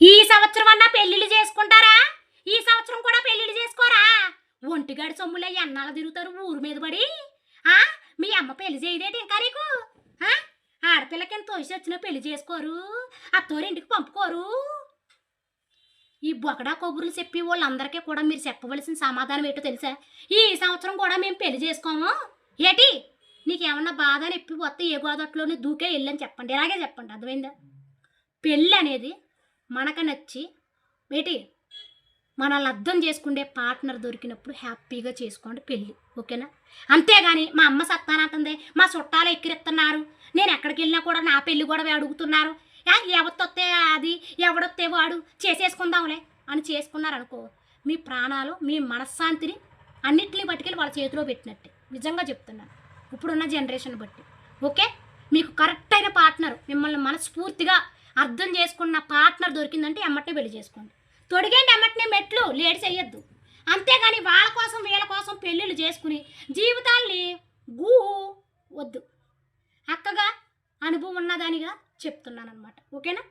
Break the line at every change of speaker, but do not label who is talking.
ఈ సంవత్సరం అన్నా పెళ్ళిళ్ళు చేసుకుంటారా? ఈ సంవత్సరం కూడా పెళ్ళిళ్ళు చేసుకోరా? ఒంటిగాడి సొమ్ములే ఎన్నాళ్ళు తిరుగుతారు ఊరు మీద పడి? ఆ? మీ అమ్మ పెళ్ళి చేయదేటి ఇంకా నీకు? ఆడపిల్లకి ఎంత వయసు వచ్చినా పెళ్ళి చేసుకోరు? అత్తోరింటికి పంపుకోరు? ఈ బొకడా కబుర్లు చెప్పి వాళ్ళందరికీ కూడా మీరు చెప్పవలసిన సమాధానం ఏంటో తెలుసా? ఈ సంవత్సరం కూడా మేము పెళ్ళి చేసుకోము. ఏటి? నీకేమన్నా బాధ అని ఎప్పి వస్తే ఏ గోదట్లోనే దూకే వెళ్ళని చెప్పండి. ఇలాగే చెప్పండి. అర్థమైందా? పెళ్ళి అనేది మనకు నచ్చి ఏంటి మనల్ని అర్థం చేసుకునే పార్ట్నర్ దొరికినప్పుడు హ్యాపీగా చేసుకోండి పెళ్ళి ఓకేనా? అంతేగాని మా అమ్మ సత్తానంటుంది మా చుట్టాలు ఎక్కిరిస్తున్నారు నేను ఎక్కడికి వెళ్ళినా కూడా నా పెళ్ళి కూడా అడుగుతున్నారు. యా, ఎవరితొత్తే అది ఎవడొత్తే వాడు చేసేసుకుందాంలే అని చేసుకున్నారనుకో మీ ప్రాణాలు మీ మనశ్శాంతిని అన్నిటిని పట్టుకెళ్ళి వాళ్ళ చేతిలో పెట్టినట్టే. నిజంగా చెప్తున్నాను. ఇప్పుడున్న జనరేషన్ బట్టి ఓకే? మీకు కరెక్ట్ అయిన పార్ట్నర్ మిమ్మల్ని మనస్ఫూర్తిగా అర్థం చేసుకున్న పార్ట్నర్ దొరికిందంటే ఎమ్మటే పెళ్ళి చేసుకోండి. తొడిగండి ఎమ్మటనే మెట్లు లేడి చేయొద్దు అంతేగాని వాళ్ళ కోసం వీళ్ళ కోసం పెళ్ళిళ్ళు చేసుకుని జీవితాల్ని గూ వద్దు. అక్కగా అనుభవం ఉన్నదానిగా చెప్తున్నాను అనమాట ఓకేనా